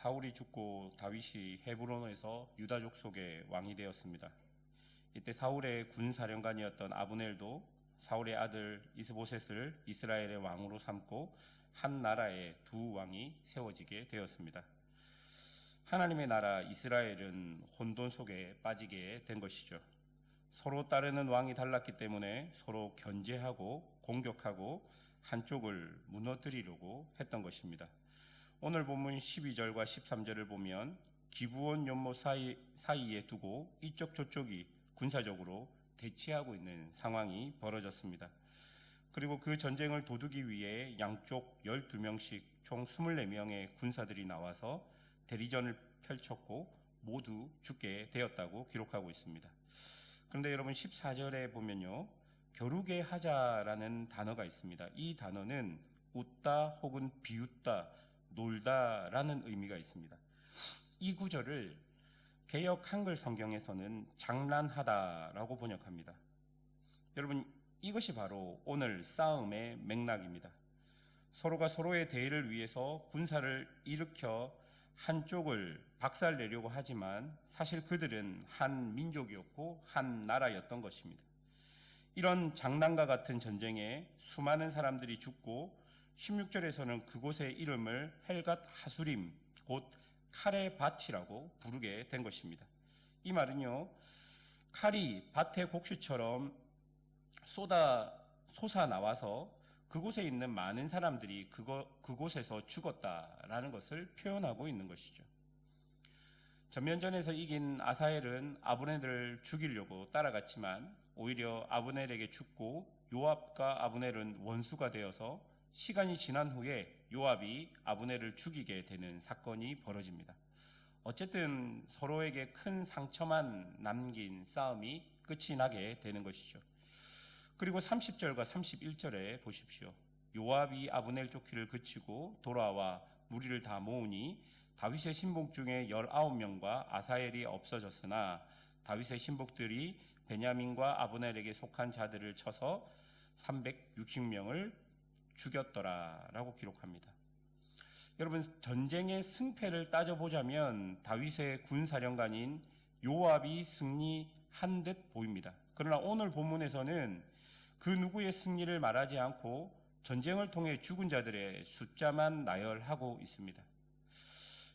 사울이 죽고 다윗이 헤브론에서 유다족 속의 왕이 되었습니다. 이때 사울의 군사령관이었던 아브넬도 사울의 아들 이스보셋을 이스라엘의 왕으로 삼고 한 나라에 두 왕이 세워지게 되었습니다. 하나님의 나라 이스라엘은 혼돈 속에 빠지게 된 것이죠. 서로 따르는 왕이 달랐기 때문에 서로 견제하고 공격하고 한쪽을 무너뜨리려고 했던 것입니다. 오늘 본문 12절과 13절을 보면 기부원 연못 사이, 사이에 두고 이쪽 저쪽이 군사적으로 대치하고 있는 상황이 벌어졌습니다. 그리고 그 전쟁을 도두기 위해 양쪽 12명씩 총 24명의 군사들이 나와서 대리전을 펼쳤고 모두 죽게 되었다고 기록하고 있습니다. 그런데 여러분 14절에 보면요. 겨루게 하자라는 단어가 있습니다. 이 단어는 웃다 혹은 비웃다, 놀다라는 의미가 있습니다. 이 구절을 개혁 한글 성경에서는 장난하다라고 번역합니다. 여러분, 이것이 바로 오늘 싸움의 맥락입니다. 서로가 서로의 대의를 위해서 군사를 일으켜 한쪽을 박살내려고 하지만 사실 그들은 한 민족이었고 한 나라였던 것입니다. 이런 장난과 같은 전쟁에 수많은 사람들이 죽고 16절에서는 그곳의 이름을 헬갓 하수림, 곧 칼의 밭이라고 부르게 된 것입니다. 이 말은요, 칼이 밭의 곡식처럼 쏟아, 솟아 나와서 그곳에 있는 많은 사람들이 그거, 그곳에서 죽었다라는 것을 표현하고 있는 것이죠. 전면전에서 이긴 아사엘은 아브넬을 죽이려고 따라갔지만 오히려 아브넬에게 죽고 요압과 아브넬은 원수가 되어서 시간이 지난 후에 요압이 아브넬을 죽이게 되는 사건이 벌어집니다. 어쨌든 서로에게 큰 상처만 남긴 싸움이 끝이 나게 되는 것이죠. 그리고 30절과 31절에 보십시오. 요압이 아브넬 쫓기를 그치고 돌아와 무리를 다 모으니 다윗의 신복 중에 19명과 아사엘이 없어졌으나 다윗의 신복들이 베냐민과 아브넬에게 속한 자들을 쳐서 360명을 죽였더라라고 기록합니다. 여러분 전쟁의 승패를 따져보자면 다윗의 군사령관인 요압이 승리한 듯 보입니다. 그러나 오늘 본문에서는 그 누구의 승리를 말하지 않고 전쟁을 통해 죽은 자들의 숫자만 나열하고 있습니다.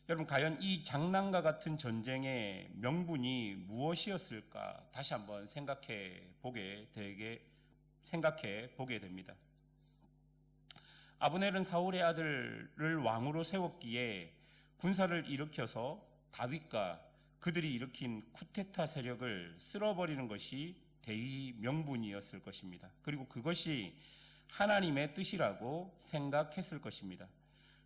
여러분 과연 이 장난과 같은 전쟁의 명분이 무엇이었을까 다시 한번 생각해 보게 되게 생각해 보게 됩니다. 아브넬은 사울의 아들을 왕으로 세웠기에 군사를 일으켜서 다윗과 그들이 일으킨 쿠테타 세력을 쓸어버리는 것이 대의 명분이었을 것입니다. 그리고 그것이 하나님의 뜻이라고 생각했을 것입니다.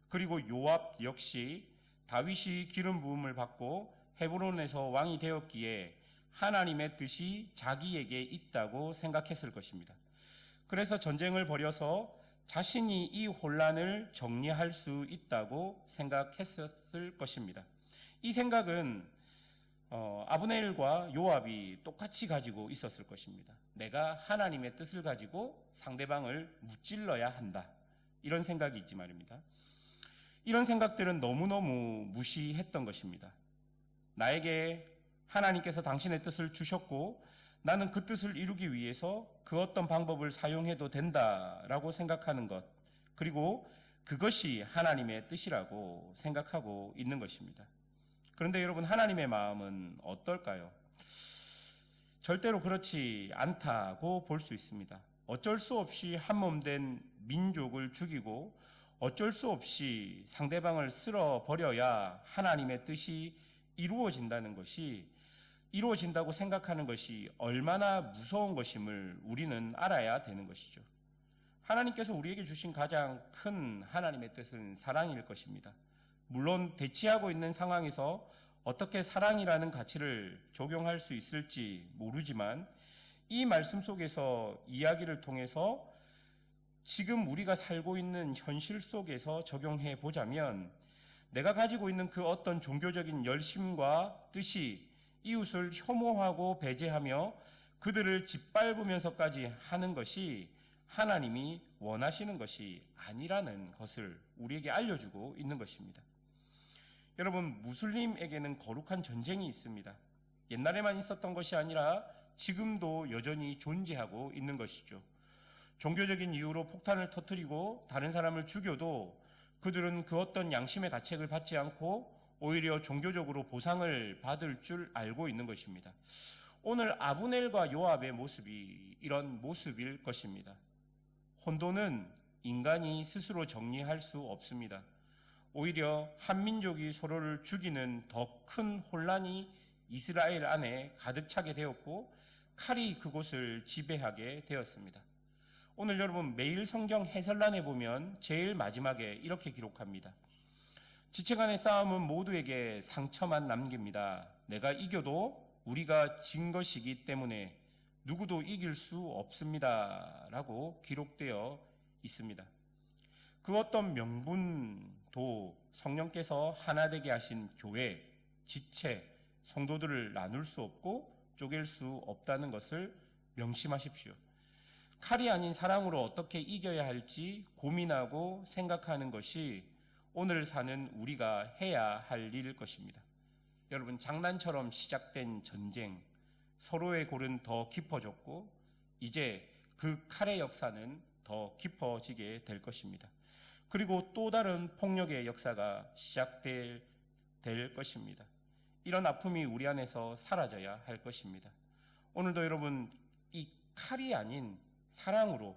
그리고 요압 역시 다윗이 기름 부음을 받고 헤브론에서 왕이 되었기에 하나님의 뜻이 자기에게 있다고 생각했을 것입니다. 그래서 전쟁을 벌여서 자신이 이 혼란을 정리할 수 있다고 생각했었을 것입니다. 이 생각은 어, 아브넬과 요압이 똑같이 가지고 있었을 것입니다. 내가 하나님의 뜻을 가지고 상대방을 무찔러야 한다. 이런 생각이 있지 말입니다. 이런 생각들은 너무너무 무시했던 것입니다. 나에게 하나님께서 당신의 뜻을 주셨고 나는 그 뜻을 이루기 위해서 그 어떤 방법을 사용해도 된다라고 생각하는 것, 그리고 그것이 하나님의 뜻이라고 생각하고 있는 것입니다. 그런데 여러분, 하나님의 마음은 어떨까요? 절대로 그렇지 않다고 볼 수 있습니다. 어쩔 수 없이 한몸된 민족을 죽이고 어쩔 수 없이 상대방을 쓸어 버려야 하나님의 뜻이 이루어진다는 것이 이루어진다고 생각하는 것이 얼마나 무서운 것임을 우리는 알아야 되는 것이죠. 하나님께서 우리에게 주신 가장 큰 하나님의 뜻은 사랑일 것입니다. 물론 대치하고 있는 상황에서 어떻게 사랑이라는 가치를 적용할 수 있을지 모르지만 이 말씀 속에서 이야기를 통해서 지금 우리가 살고 있는 현실 속에서 적용해 보자면 내가 가지고 있는 그 어떤 종교적인 열심과 뜻이 이웃을 혐오하고 배제하며 그들을 짓밟으면서까지 하는 것이 하나님이 원하시는 것이 아니라는 것을 우리에게 알려주고 있는 것입니다. 여러분, 무슬림에게는 거룩한 전쟁이 있습니다. 옛날에만 있었던 것이 아니라 지금도 여전히 존재하고 있는 것이죠. 종교적인 이유로 폭탄을 터뜨리고 다른 사람을 죽여도 그들은 그 어떤 양심의 가책을 받지 않고 오히려 종교적으로 보상을 받을 줄 알고 있는 것입니다. 오늘 아브넬과 요압의 모습이 이런 모습일 것입니다. 혼돈은 인간이 스스로 정리할 수 없습니다. 오히려 한민족이 서로를 죽이는 더 큰 혼란이 이스라엘 안에 가득 차게 되었고 칼이 그곳을 지배하게 되었습니다. 오늘 여러분 매일 성경 해설란에 보면 제일 마지막에 이렇게 기록합니다. 지체 간의 싸움은 모두에게 상처만 남깁니다. 내가 이겨도 우리가 진 것이기 때문에 누구도 이길 수 없습니다. 라고 기록되어 있습니다. 그 어떤 명분도 성령께서 하나 되게 하신 교회, 지체, 성도들을 나눌 수 없고 쪼갤 수 없다는 것을 명심하십시오. 칼이 아닌 사랑으로 어떻게 이겨야 할지 고민하고 생각하는 것이 오늘 사는 우리가 해야 할 일일 것입니다. 여러분, 장난처럼 시작된 전쟁, 서로의 골은 더 깊어졌고, 이제 그 칼의 역사는 더 깊어지게 될 것입니다. 그리고 또 다른 폭력의 역사가 시작될 될 것입니다. 이런 아픔이 우리 안에서 사라져야 할 것입니다. 오늘도 여러분, 이 칼이 아닌 사랑으로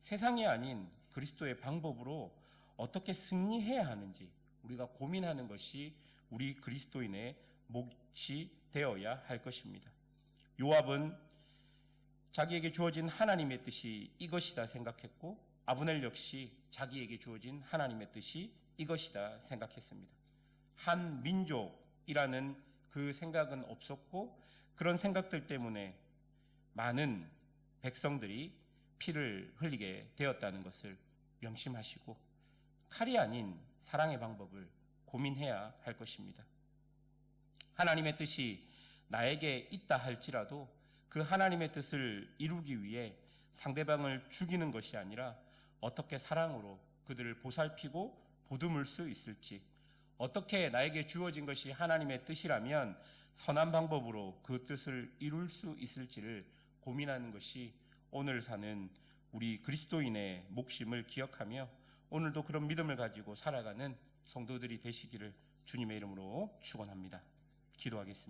세상이 아닌 그리스도의 방법으로 어떻게 승리해야 하는지 우리가 고민하는 것이 우리 그리스도인의 몫이 되어야 할 것입니다. 요압은 자기에게 주어진 하나님의 뜻이 이것이다 생각했고 아브넬 역시 자기에게 주어진 하나님의 뜻이 이것이다 생각했습니다. 한 민족이라는 그 생각은 없었고 그런 생각들 때문에 많은 백성들이 피를 흘리게 되었다는 것을 명심하시고 칼이 아닌 사랑의 방법을 고민해야 할 것입니다. 하나님의 뜻이 나에게 있다 할지라도 그 하나님의 뜻을 이루기 위해 상대방을 죽이는 것이 아니라 어떻게 사랑으로 그들을 보살피고 보듬을 수 있을지 어떻게 나에게 주어진 것이 하나님의 뜻이라면 선한 방법으로 그 뜻을 이룰 수 있을지를 고민하는 것이 오늘 사는 우리 그리스도인의 목심을 기억하며 오늘도 그런 믿음을 가지고 살아가는 성도들이 되시기를 주님의 이름으로 축원합니다. 기도하겠습니다.